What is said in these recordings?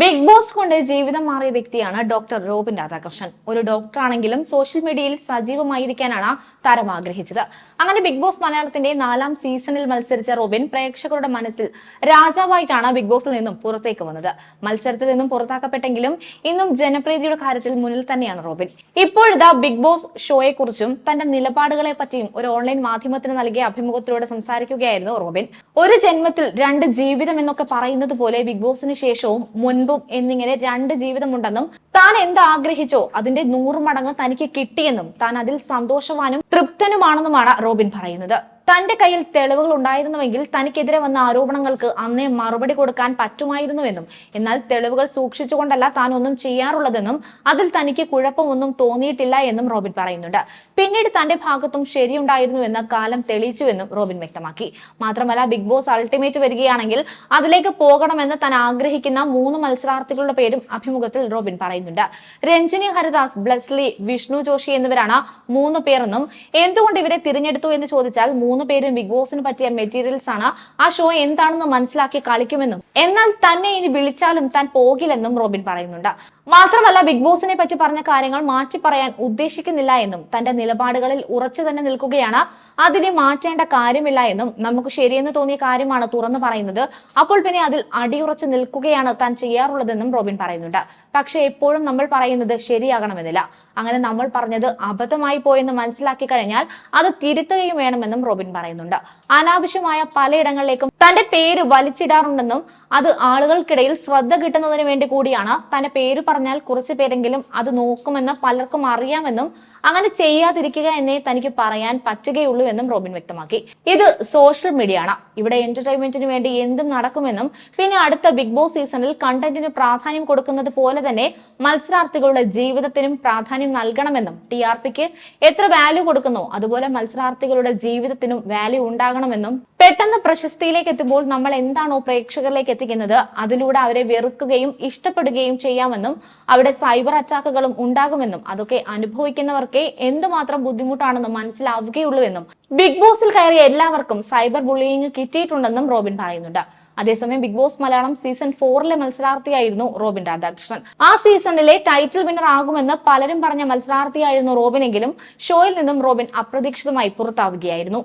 Big boss കൊണ്ട് ജീവിതം മാറിയ വ്യക്തിയാണ് ഡോക്ടർ റോബിൻ രാധാകൃഷ്ണൻ. ഒരു ഡോക്ടറാണെങ്കിലും സോഷ്യൽ മീഡിയയിൽ സജീവമായിരിക്കാനാണ് താരം ആഗ്രഹിച്ചത്. അങ്ങനെ ബിഗ് ബോസ് മലയാളത്തിന്റെ നാലാം സീസണിൽ മത്സരിച്ച റോബിൻ പ്രേക്ഷകരുടെ മനസ്സിൽ രാജാവായിട്ടാണ് ബിഗ് ബോസിൽ നിന്നും പുറത്തേക്ക് വന്നത്. മത്സരത്തിൽ നിന്നും പുറത്താക്കപ്പെട്ടെങ്കിലും ഇന്നും ജനപ്രീതിയുടെ കാര്യത്തിൽ മുന്നിൽ തന്നെയാണ് റോബിൻ. ഇപ്പോഴത്തെ ബിഗ് ബോസ് ഷോയെക്കുറിച്ചും തന്റെ നിലപാടുകളെ പറ്റിയും ഒരു ഓൺലൈൻ മാധ്യമത്തിന് നൽകിയ അഭിമുഖത്തിലൂടെ സംസാരിക്കുകയായിരുന്നു റോബിൻ. ഒരു ജന്മത്തിൽ രണ്ട് ജീവിതം എന്നൊക്കെ പറയുന്നത് പോലെ ബിഗ് ബോസിന് ശേഷവും മുൻപും എന്നിങ്ങനെ രണ്ട് ജീവിതമുണ്ടെന്നും താൻ എന്ത് ആഗ്രഹിച്ചോ അതിന്റെ നൂറ് മടങ്ങ് തനിക്ക് കിട്ടിയെന്നും താൻ അതിൽ സന്തോഷവാനും തൃപ്തനുമാണെന്നുമാണ് റോബിൻ പറയുന്നത്. തന്റെ കയ്യിൽ തെളിവുകൾ ഉണ്ടായിരുന്നുവെങ്കിൽ തനിക്കെതിരെ വന്ന ആരോപണങ്ങൾക്ക് അന്നേ മറുപടി കൊടുക്കാൻ പറ്റുമായിരുന്നുവെന്നും എന്നാൽ തെളിവുകൾ സൂക്ഷിച്ചുകൊണ്ടല്ല താൻ ഒന്നും ചെയ്യാറുള്ളതെന്നും അതിൽ തനിക്ക് കുഴപ്പമൊന്നും തോന്നിയിട്ടില്ല എന്നും റോബിൻ പറയുന്നുണ്ട്. പിന്നീട് തന്റെ ഭാഗത്തും ശരിയുണ്ടായിരുന്നുവെന്ന് കാലം തെളിയിച്ചുവെന്നും റോബിൻ വ്യക്തമാക്കി. മാത്രമല്ല ബിഗ് ബോസ് അൾട്ടിമേറ്റ് വരികയാണെങ്കിൽ അതിലേക്ക് പോകണമെന്ന് താൻ ആഗ്രഹിക്കുന്ന മൂന്ന് മത്സരാർത്ഥികളുടെ പേരും അഭിമുഖത്തിൽ റോബിൻ പറയുന്നുണ്ട്. രഞ്ജിനി ഹരിദാസ് ബ്ലസ്ലി വിഷ്ണു ജോഷി എന്നിവരാണ് മൂന്ന് പേരെന്നും എന്തുകൊണ്ട് ഇവരെ തിരഞ്ഞെടുത്തു എന്ന് ചോദിച്ചാൽ മൂന്ന് പേരും ബിഗ് ബോസിന് പറ്റിയ മെറ്റീരിയൽസ് ആണ്. ആ ഷോ എന്താണെന്ന് മനസ്സിലാക്കി കളിക്കുമെന്നും എന്നാൽ തന്നെ ഇനി വിളിച്ചാലും താൻ പോകില്ലെന്നും റോബിൻ പറയുന്നുണ്ട്. മാത്രമല്ല ബിഗ് ബോസിനെ പറ്റി പറഞ്ഞ കാര്യങ്ങൾ മാറ്റി പറയാൻ ഉദ്ദേശിക്കുന്നില്ല എന്നും തന്റെ നിലപാടുകളിൽ ഉറച്ചു തന്നെ നിൽക്കുകയാണ്. അതിനെ മാറ്റേണ്ട കാര്യമില്ല എന്നും നമുക്ക് ശരിയെന്ന് തോന്നിയ കാര്യമാണ് തുറന്നു പറയുന്നത്. അപ്പോൾ പിന്നെ അതിൽ അടിയുറച്ച് നിൽക്കുകയാണ് താൻ ചെയ്യാറുള്ളതെന്നും റോബിൻ പറയുന്നുണ്ട്. പക്ഷെ എപ്പോഴും നമ്മൾ പറയുന്നത് ശരിയാകണമെന്നില്ല. അങ്ങനെ നമ്മൾ പറഞ്ഞത് അബദ്ധമായി പോയെന്ന് മനസ്സിലാക്കി കഴിഞ്ഞാൽ അത് തിരുത്തുകയും വേണമെന്നും റോബിൻ പറയുന്നുണ്ട്. അനാവശ്യമായ പലയിടങ്ങളിലേക്കും തന്റെ പേര് വലിച്ചിടാറുണ്ടെന്നും അത് ആളുകൾക്കിടയിൽ ശ്രദ്ധ കിട്ടുന്നതിന് വേണ്ടി കൂടിയാണ് തന്റെ പേര് പറഞ്ഞാൽ കുറച്ചു പേരെങ്കിലും അത് നോക്കുമെന്ന് പലർക്കും അറിയാമെന്നും അങ്ങനെ ചെയ്യാതിരിക്കുക എന്നേ തനിക്ക് പറയാൻ പറ്റുകയുള്ളൂ എന്നും റോബിൻ വ്യക്തമാക്കി. ഇത് സോഷ്യൽ മീഡിയ ആണ് ഇവിടെ എന്റർടൈൻമെന്റിന് വേണ്ടി എന്തും നടക്കുമെന്നും പിന്നെ അടുത്ത ബിഗ് ബോസ് സീസണിൽ കണ്ടന്റിന് പ്രാധാന്യം കൊടുക്കുന്നത് പോലെ തന്നെ മത്സരാർത്ഥികളുടെ ജീവിതത്തിനും പ്രാധാന്യം നൽകണമെന്നും ടി ആർ പിക്ക് എത്ര വാല്യൂ കൊടുക്കുന്നോ അതുപോലെ മത്സരാർത്ഥികളുടെ ജീവിതത്തിനും വാല്യൂ ഉണ്ടാകണമെന്നും പെട്ടെന്ന് പ്രശസ്തിയിലേക്ക് എത്തുമ്പോൾ നമ്മൾ എന്താണോ പ്രേക്ഷകരിലേക്ക് എത്തിക്കുന്നത് അതിലൂടെ അവരെ വെറുക്കുകയും ഇഷ്ടപ്പെടുകയും ചെയ്യാമെന്നും അവിടെ സൈബർ അറ്റാക്കുകളും ഉണ്ടാകുമെന്നും അതൊക്കെ അനുഭവിക്കുന്നവർക്കേ എന്തുമാത്രം ബുദ്ധിമുട്ടാണെന്ന് മനസ്സിലാവുകയുള്ളൂ എന്നും ബിഗ് ബോസിൽ കയറിയ എല്ലാവർക്കും സൈബർ ബുള്ളിയിങ് കിട്ടിയിട്ടുണ്ടെന്നും റോബിൻ പറയുന്നുണ്ട്. അതേസമയം ബിഗ് ബോസ് മലയാളം സീസൺ ഫോറിലെ മത്സരാർത്ഥിയായിരുന്നു റോബിൻ രാധാകൃഷ്ണൻ. ആ സീസണിലെ ടൈറ്റിൽ വിന്നർ ആകുമെന്ന് പലരും പറഞ്ഞ മത്സരാർത്ഥിയായിരുന്നു റോബിനെങ്കിലും ഷോയിൽ നിന്നും റോബിൻ അപ്രതീക്ഷിതമായി പുറത്താവുകയായിരുന്നു.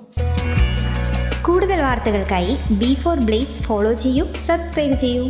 കൂടുതൽ വാർത്തകൾക്കായി ബി ഫോർ ബ്ലേസ് ഫോളോ ചെയ്യൂ സബ്സ്ക്രൈബ് ചെയ്യൂ.